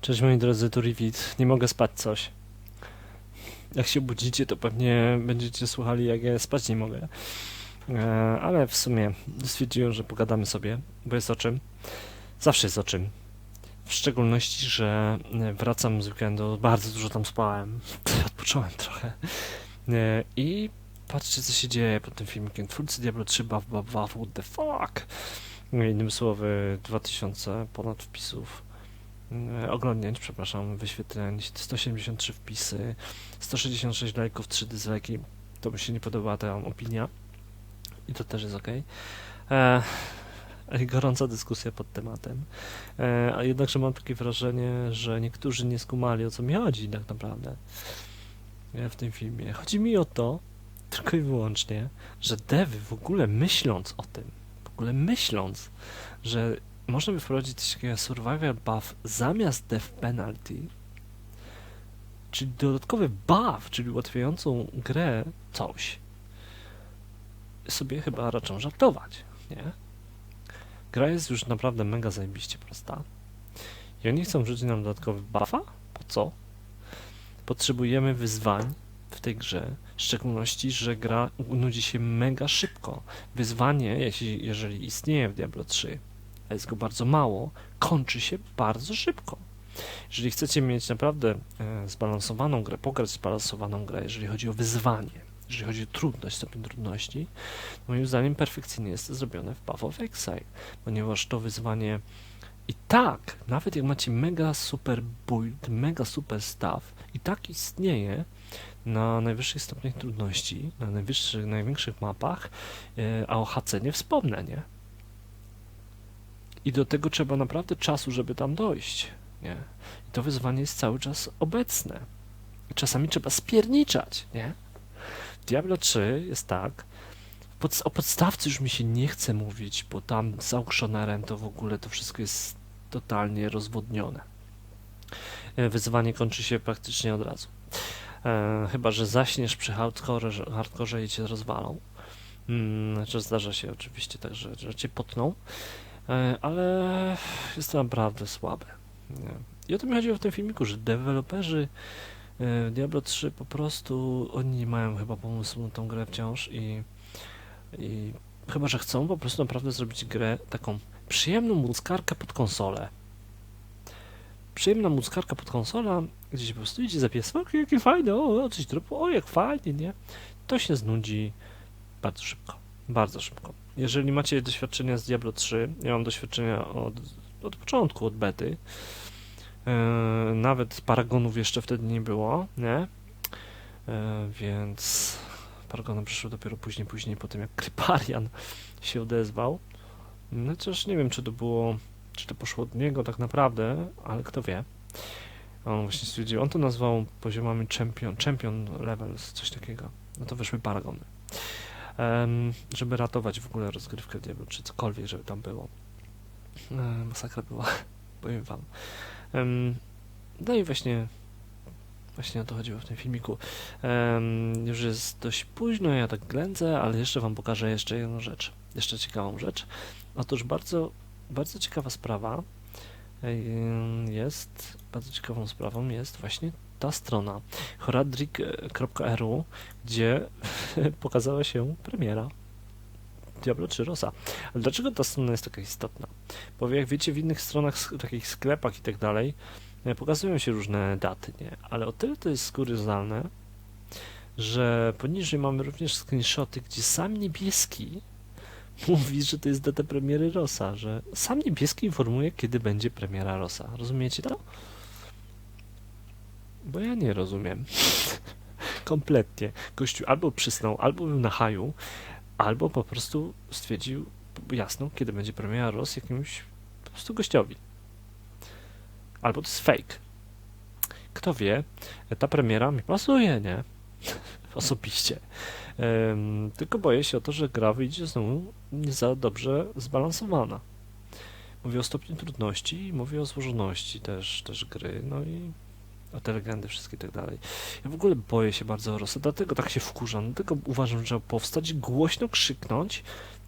Cześć moi drodzy, tu Rivit. Nie mogę spać coś. Jak się budzicie, to pewnie będziecie słuchali, jak ja spać nie mogę. E, ale w sumie stwierdziłem, że pogadamy sobie, bo jest o czym. Zawsze jest o czym. W szczególności, że wracam z weekendu, bardzo dużo tam spałem. Odpocząłem trochę. E, I patrzcie, co się dzieje pod tym filmikiem. Twórcy Diablo 3, baw, baw, baw, what the fuck. Innymi słowy, 2000 ponad wpisów e, oglądnięć, przepraszam, wyświetleń, 173 wpisy, 166 lajków, 3 dislike'i. To mi się nie podoba ta opinia i to też jest ok. E, gorąca dyskusja pod tematem. E, a jednakże mam takie wrażenie, że niektórzy nie skumali o co mi chodzi tak naprawdę e, w tym filmie. Chodzi mi o to, tylko i wyłącznie, że devy w ogóle myśląc o tym, w ogóle myśląc, że można by wprowadzić coś takiego survival buff zamiast death penalty, czyli dodatkowy buff, czyli ułatwiającą grę coś, sobie chyba raczą żartować, nie? Gra jest już naprawdę mega zajebiście prosta. I oni chcą wrzucić nam dodatkowy buffa? Po co? Potrzebujemy wyzwań w tej grze, w szczególności, że gra nudzi się mega szybko. Wyzwanie, jeśli, jeżeli istnieje w Diablo 3, a jest go bardzo mało, kończy się bardzo szybko. Jeżeli chcecie mieć naprawdę e, zbalansowaną grę, pograć zbalansowaną grę, jeżeli chodzi o wyzwanie, jeżeli chodzi o trudność, stopień trudności, moim zdaniem perfekcyjnie jest to zrobione w Path of Exile, ponieważ to wyzwanie i tak, nawet jak macie mega super build, mega super staff, i tak istnieje na najwyższych stopniach trudności, na najwyższych, największych mapach, e, a o HC nie wspomnę, nie? I do tego trzeba naprawdę czasu, żeby tam dojść, nie? I to wyzwanie jest cały czas obecne. Czasami trzeba spierniczać, nie? Diablo 3 jest tak, pod, o podstawce już mi się nie chce mówić, bo tam z Auctioneerem to w ogóle to wszystko jest totalnie rozwodnione. E, Wyzwanie kończy się praktycznie od razu. E, chyba, że zaśniesz przy hardcore, hardcore i cię rozwalą. Mm, znaczy zdarza się oczywiście tak, że, że cię potną, e, ale jest to naprawdę słabe. Nie. I o to mi chodziło w tym filmiku, że deweloperzy e, Diablo 3 po prostu oni nie mają chyba pomysłu na tą grę wciąż i, i chyba, że chcą po prostu naprawdę zrobić grę taką przyjemną muckarkę pod konsolę. Przyjemna muckarka pod konsolę, gdzie się po prostu idzie za pies, o, jakie fajne, o, coś dropu, o, jak fajnie, nie? To się znudzi bardzo szybko, bardzo szybko. Jeżeli macie doświadczenia z Diablo 3, ja mam doświadczenia od, od początku, od bety, yy, nawet paragonów jeszcze wtedy nie było, nie? Yy, więc paragony przyszły dopiero później, później po tym jak Kryparian się odezwał. No chociaż nie wiem, czy to było, czy to poszło od niego tak naprawdę, ale kto wie. On właśnie stwierdził, on to nazwał poziomami champion, champion levels, coś takiego. No to wyszły paragony. Um, żeby ratować w ogóle rozgrywkę Diablo, czy cokolwiek, żeby tam było. Um, masakra była, powiem wam. Um, no i właśnie Właśnie o to chodziło w tym filmiku. Um, już jest dość późno, ja tak ględzę, ale jeszcze wam pokażę jeszcze jedną rzecz. Jeszcze ciekawą rzecz. Otóż bardzo, bardzo ciekawa sprawa jest, bardzo ciekawą sprawą jest właśnie ta strona horadrik.ru, gdzie pokazała się premiera Diablo 3 Rosa. Ale dlaczego ta strona jest taka istotna? Bo jak wiecie, w innych stronach, takich sklepach i tak dalej, pokazują się różne daty, nie? Ale o tyle to jest skuryzalne, że poniżej mamy również screenshoty, gdzie sam niebieski mówi, że to jest data premiery Rosa, że sam niebieski informuje, kiedy będzie premiera Rosa. Rozumiecie to? Bo ja nie rozumiem. Kompletnie. Gościu albo przysnął, albo był na haju, albo po prostu stwierdził jasno, kiedy będzie premiera Ros jakimś po prostu gościowi. Albo to jest fake. Kto wie, ta premiera mi pasuje, nie? Osobiście. Um, tylko boję się o to, że gra wyjdzie znowu nie za dobrze zbalansowana. Mówię o stopniu trudności i mówię o złożoności też, też gry, no i o te legendy wszystkie i tak dalej. Ja w ogóle boję się bardzo Rosa, dlatego tak się wkurzam, dlatego uważam, że trzeba powstać głośno krzyknąć,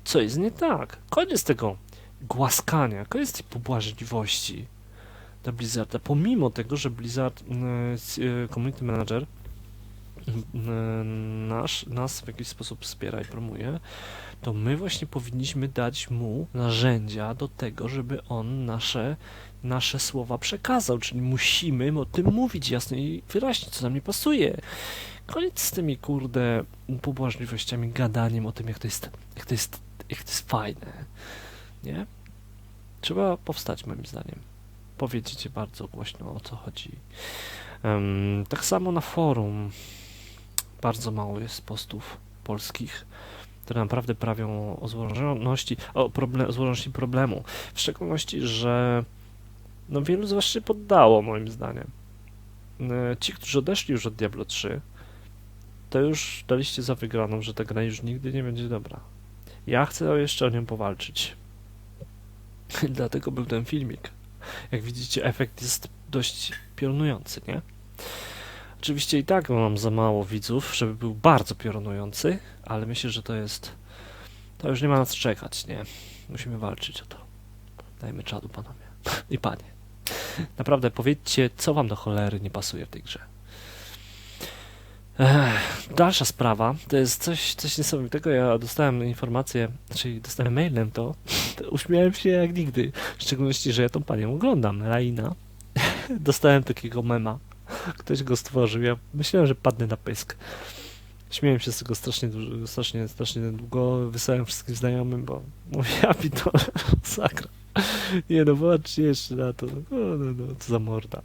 co jest nie tak. Koniec tego głaskania, koniec tej pobłażliwości dla Blizzarda, pomimo tego, że Blizzard, e, community manager, nasz, nas w jakiś sposób wspiera i promuje, to my właśnie powinniśmy dać mu narzędzia do tego, żeby on nasze, nasze słowa przekazał, czyli musimy o tym mówić jasno i wyraźnie, co nam nie pasuje. Koniec z tymi, kurde, pobłażliwościami, gadaniem o tym, jak to jest, jak to jest, jak to jest fajne, nie? Trzeba powstać, moim zdaniem. Powiedzieć bardzo głośno, o co chodzi. Um, tak samo na forum bardzo mało jest postów polskich, które naprawdę prawią o złożoności, o problem, złożoności problemu. W szczególności, że no wielu z was się poddało, moim zdaniem. E, ci, którzy odeszli już od Diablo 3, to już daliście za wygraną, że ta gra już nigdy nie będzie dobra. Ja chcę jeszcze o nią powalczyć. Dlatego był ten filmik. Jak widzicie, efekt jest dość piorunujący, nie? Oczywiście i tak mam za mało widzów, żeby był bardzo piorunujący, ale myślę, że to jest... To już nie ma nas czekać, nie? Musimy walczyć o to. Dajmy czadu, panowie. I panie. Naprawdę, powiedzcie, co wam do cholery nie pasuje w tej grze. Dalsza sprawa, to jest coś, coś niesamowitego. Ja dostałem informację, czyli dostałem mailem to, to uśmiałem się jak nigdy. W szczególności, że ja tą panią oglądam, Raina. dostałem takiego mema Ktoś go stworzył. Ja myślałem, że padnę na pysk. Śmiałem się z tego strasznie, strasznie, strasznie długo. Wysłałem wszystkim znajomym, bo mówię, ja pitole, sakra. Nie no, popatrzcie jeszcze na to. No, no, no, co za morda.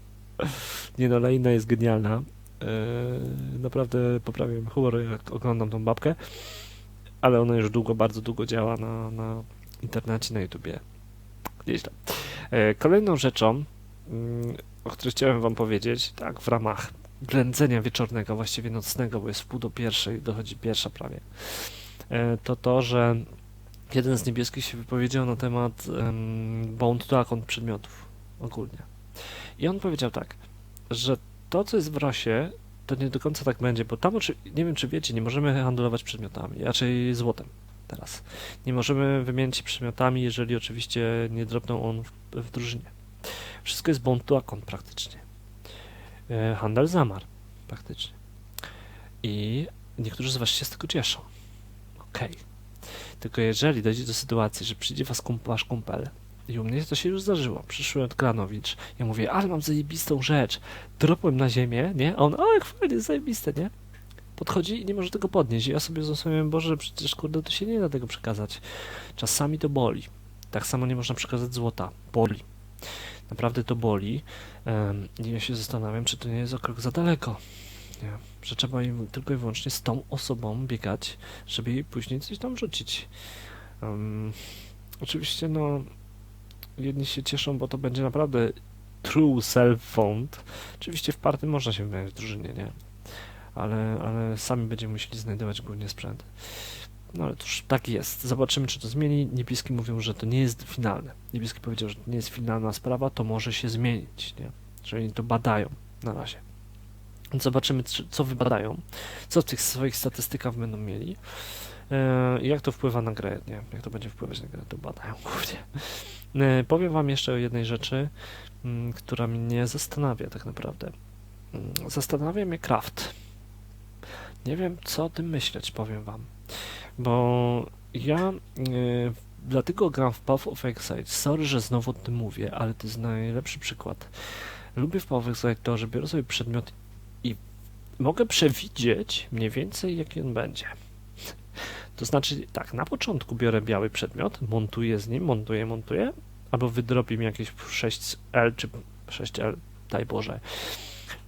Nie no, Laina jest genialna. Eee, naprawdę poprawiam humor, jak oglądam tą babkę. Ale ona już długo, bardzo długo działa na, na internecie, na YouTubie. Nieźle. Eee, kolejną rzeczą, mm, o której chciałem wam powiedzieć, tak, w ramach ględzenia wieczornego, właściwie nocnego, bo jest pół do pierwszej, dochodzi pierwsza prawie, e, to to, że jeden z niebieskich się wypowiedział na temat um, bound to account przedmiotów ogólnie. I on powiedział tak, że to, co jest w rosie, to nie do końca tak będzie, bo tam, nie wiem czy wiecie, nie możemy handlować przedmiotami, raczej złotem teraz. Nie możemy wymienić się przedmiotami, jeżeli oczywiście nie drobną on w, w drużynie. Wszystko jest account praktycznie. E, handel zamarł praktycznie. I niektórzy z Was się z tego cieszą. Okej. Okay. Tylko jeżeli dojdzie do sytuacji, że przyjdzie was kump, wasz kumpel i u mnie to się już zdarzyło. Przyszły od Kranowicz. Ja mówię, ale mam zajebistą rzecz. Dropłem na ziemię, nie? A on, o jak fajnie, zajebiste, nie? Podchodzi i nie może tego podnieść. I ja sobie zrozumiałem, Boże, przecież kurde, to się nie da tego przekazać. Czasami to boli. Tak samo nie można przekazać złota. Boli. Naprawdę to boli. I ja się zastanawiam, czy to nie jest o krok za daleko. Nie? Że trzeba im tylko i wyłącznie z tą osobą biegać, żeby jej później coś tam rzucić. Um, oczywiście, no, jedni się cieszą, bo to będzie naprawdę true self-found. Oczywiście w party można się wymieniać w drużynie, nie? Ale, ale sami będziemy musieli znajdować głównie sprzęt. No ale cóż, tak jest. Zobaczymy, czy to zmieni. Niebieski mówią, że to nie jest finalne. Niebieski powiedział, że to nie jest finalna sprawa, to może się zmienić, nie? Że oni to badają na razie. Zobaczymy, co wybadają, co w tych swoich statystykach będą mieli. E, jak to wpływa na grę, nie? Jak to będzie wpływać na grę, to badają głównie. E, powiem wam jeszcze o jednej rzeczy, m, która mnie zastanawia tak naprawdę. Zastanawia mnie Kraft. Nie wiem, co o tym myśleć, powiem wam. Bo ja y, dlatego gram w Path of Exile. Sorry, że znowu o tym mówię, ale to jest najlepszy przykład. Lubię w Path of Exile to, że biorę sobie przedmiot i mogę przewidzieć mniej więcej, jaki on będzie. To znaczy, tak, na początku biorę biały przedmiot, montuję z nim, montuję, montuję, albo wydrobi mi jakieś 6L czy 6L, daj Boże,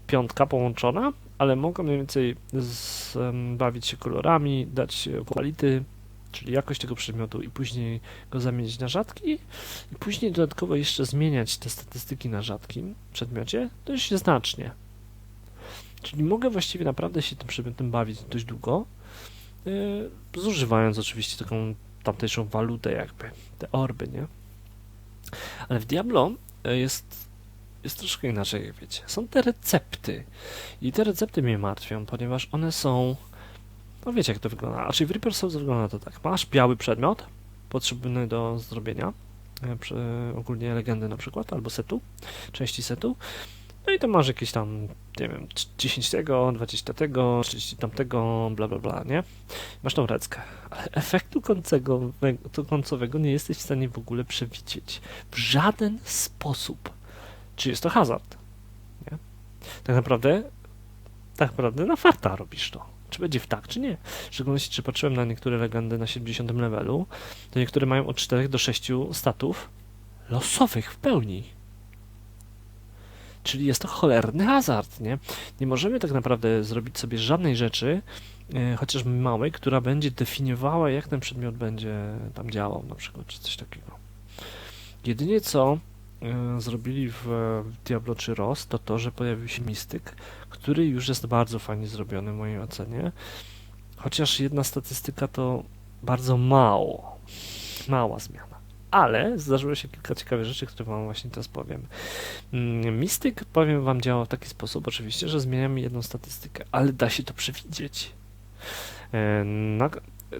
piątka połączona, ale mogą mniej więcej z, um, bawić się kolorami, dać kwality, czyli jakość tego przedmiotu i później go zamienić na rzadki i później dodatkowo jeszcze zmieniać te statystyki na rzadkim przedmiocie dość znacznie. Czyli mogę właściwie naprawdę się tym przedmiotem bawić dość długo, zużywając oczywiście taką tamtejszą walutę jakby, te orby, nie? Ale w Diablo e, jest jest troszkę inaczej, jak wiecie. Są te recepty. I te recepty mnie martwią, ponieważ one są. No wiecie, jak to wygląda. A czyli w Reaper Souls wygląda to tak. Masz biały przedmiot potrzebny do zrobienia. Przy, ogólnie legendy na przykład, albo setu, części setu. No i to masz jakieś tam, nie wiem, 10 tego, 20 tego, 30 tamtego, bla bla bla, nie? Masz tą reckę, ale efektu końcowego, końcowego nie jesteś w stanie w ogóle przewidzieć. W żaden sposób. Czy jest to hazard? Nie? Tak naprawdę, tak naprawdę na farta robisz to. Czy będzie w tak, czy nie. W szczególności, czy patrzyłem na niektóre legendy na 70 levelu, to niektóre mają od 4 do 6 statów losowych w pełni. Czyli jest to cholerny hazard, nie? Nie możemy tak naprawdę zrobić sobie żadnej rzeczy, e, chociaż małej, która będzie definiowała, jak ten przedmiot będzie tam działał, na przykład, czy coś takiego. Jedynie co e, zrobili w Diablo 3 Ross, to to, że pojawił się mistyk, który już jest bardzo fajnie zrobiony w mojej ocenie. Chociaż jedna statystyka to bardzo mało, mała zmiana. Ale zdarzyło się kilka ciekawych rzeczy, które Wam właśnie teraz powiem. Mm, Mistyk, powiem Wam, działa w taki sposób, oczywiście, że zmienia mi jedną statystykę, ale da się to przewidzieć. E,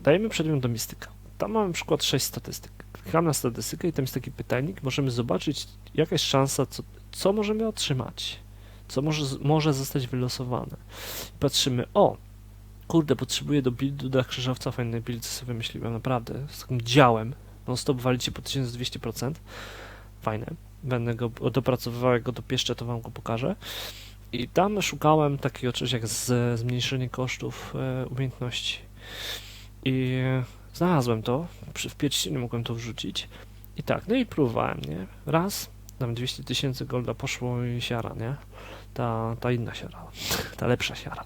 dajemy przedmiot do mistyka. Tam mamy przykład 6 statystyk. Klikamy na statystykę i tam jest taki pytajnik. Możemy zobaczyć, jaka jest szansa, co, co możemy otrzymać, co może, może zostać wylosowane. I patrzymy, o, kurde, potrzebuję do buildu dla krzyżowca fajny build, co sobie wymyśliłem, naprawdę, z takim działem, no stop walicie po 1200%, fajne, będę go dopracowywał, jak go dopieszczę, to wam go pokażę. I tam szukałem takiego czegoś jak z, zmniejszenie kosztów e, umiejętności. I znalazłem to, przy, w pierścieniu mogłem to wrzucić. I tak, no i próbowałem, nie? Raz, tam 200 tysięcy golda poszło i siara, nie? Ta, ta inna siara, ta lepsza siara.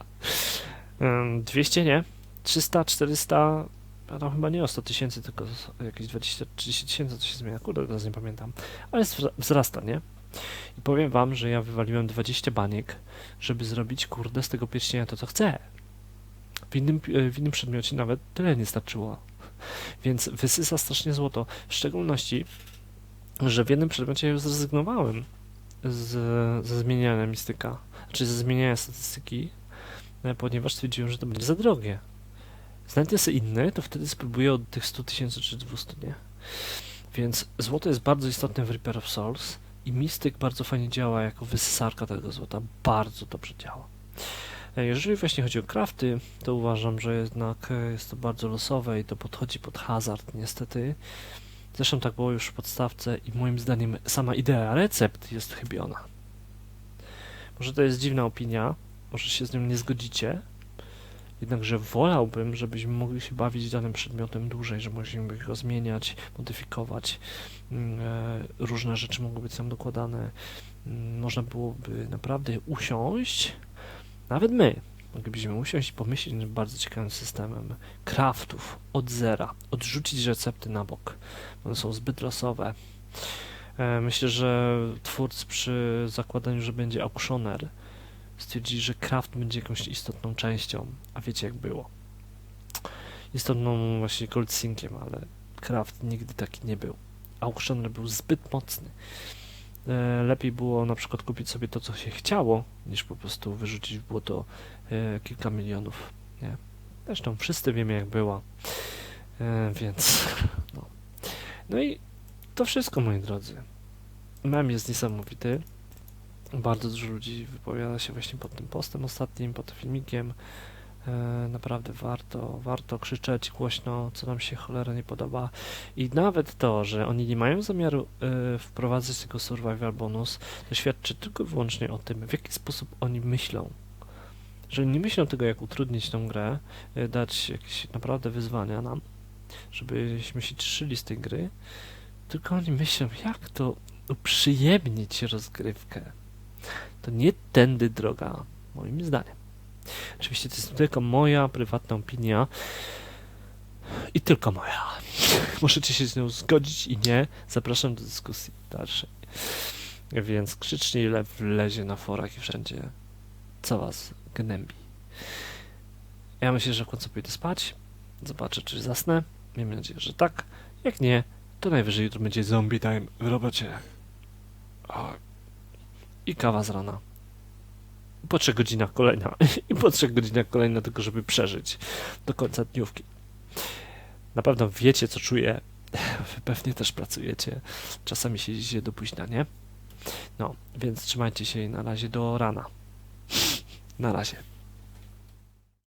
Ym, 200 nie, 300, 400, a chyba nie o 100 tysięcy, tylko jakieś 20-30 tysięcy, co się zmienia, kurde, teraz nie pamiętam. Ale wzra- wzrasta, nie? I powiem wam, że ja wywaliłem 20 baniek, żeby zrobić, kurde, z tego pierścienia to, co chcę. W innym, pi- w innym przedmiocie nawet tyle nie starczyło. Więc wysysa strasznie złoto. W szczególności, że w jednym przedmiocie już zrezygnowałem z, ze zmieniania mistyka, czy ze zmieniania statystyki, e, ponieważ stwierdziłem, że to będzie za drogie. Znajdę sobie inny, to wtedy spróbuję od tych 100 tysięcy czy 200, nie? Więc złoto jest bardzo istotne w Reaper of Souls i mistyk bardzo fajnie działa jako wysysarka tego złota. Bardzo dobrze działa. E, Jeżeli właśnie chodzi o crafty, to uważam, że jednak e, jest to bardzo losowe i to podchodzi pod hazard niestety. Zresztą tak było już w podstawce i moim zdaniem sama idea recept jest chybiona. Może to jest dziwna opinia, może się z nią nie zgodzicie, jednakże wolałbym, żebyśmy mogli się bawić danym przedmiotem dłużej, że mogliśmy go zmieniać, modyfikować. Mm, e, Różne rzeczy mogły być tam dokładane. Mm, Można byłoby naprawdę usiąść, nawet my moglibyśmy usiąść i pomyśleć nad bardzo ciekawym systemem craftów od zera, odrzucić recepty na bok. One są zbyt losowe. E, Myślę, że twórcy przy zakładaniu, że będzie auctioneer, stwierdzili, że craft będzie jakąś istotną częścią, a wiecie jak było. Istotną właśnie goldsinkiem, ale craft nigdy taki nie był. Auctioneer był zbyt mocny. E, Lepiej było na przykład kupić sobie to, co się chciało, niż po prostu wyrzucić w błoto e, kilka milionów. Nie? Zresztą wszyscy wiemy jak było. E, więc no. no i to wszystko moi drodzy. Mem jest niesamowity. Bardzo dużo ludzi wypowiada się właśnie pod tym postem ostatnim, pod filmikiem. E, naprawdę warto, warto krzyczeć głośno, co nam się cholera nie podoba. I nawet to, że oni nie mają zamiaru e, wprowadzać tego survival bonus, to świadczy tylko i wyłącznie o tym, w jaki sposób oni myślą. Że nie myślą tego, jak utrudnić tą grę, e, dać jakieś naprawdę wyzwania nam, żebyśmy się cieszyli z tej gry, tylko oni myślą, jak to uprzyjemnić rozgrywkę. To nie tędy droga, moim zdaniem. Oczywiście to jest tylko moja prywatna opinia i tylko moja. Możecie się z nią zgodzić i nie. Zapraszam do dyskusji dalszej. Więc krzyczcie ile wlezie na forach i wszędzie, co was gnębi. Ja myślę, że w końcu pójdę spać. Zobaczę, czy zasnę. Miejmy nadzieję, że tak. Jak nie, to najwyżej jutro będzie zombie time w robocie. O, i kawa z rana. Po trzech godzinach kolejna. I po trzech godzinach kolejna, tylko żeby przeżyć do końca dniówki. Na pewno wiecie, co czuję. Wy pewnie też pracujecie. Czasami siedzicie do późna, nie? No, więc trzymajcie się na razie do rana. Na razie.